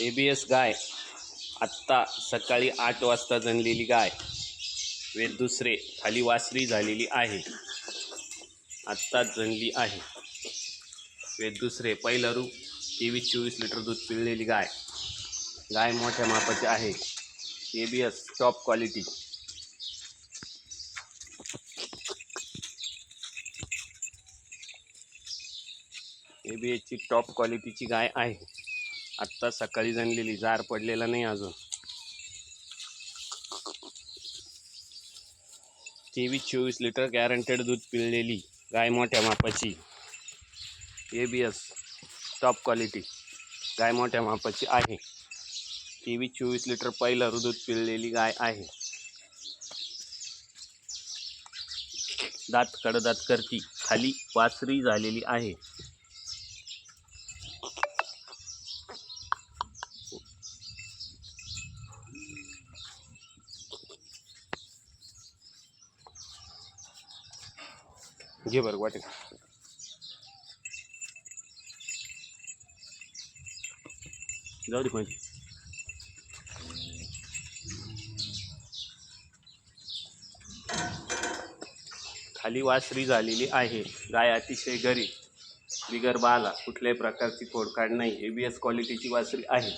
ए B S गाय आत्ता सकाळी आठ वाजता जणलेली गाय. वेद दुसरे खाली वासरी झालेली आहे. आत्ता जणली आहे. वे दुसरे पहिलं रूप तेवीस चोवीस लिटर दूध पिळलेली गाय. गाय मोठ्या मापाची आहे. A B S top quality A B एसची टॉप क्वालिटीची गाय आहे. आत्ता सकाळी जनलेली जार पडलेला नाही अजून. तेवीस चोवीस लिटर गॅरंटेड दूध पिळलेली गाय मोठ्या मापाची. A B S top quality गाय मोठ्या मापाची आहे. तेवीस चोवीस लिटर पहिलं दूध पिळलेली गाय आहे. दात कडदात करती खाली वासरी झालेली आहे. घे बरं वाटेल जाऊ दे कोणी खाली वासरी झालेली आहे. गाय अतिशय गरीब. बिगर बाला कुठल्याही प्रकारची फोडकाड नाही. ए बी एस क्वालिटीची वासरी आहे.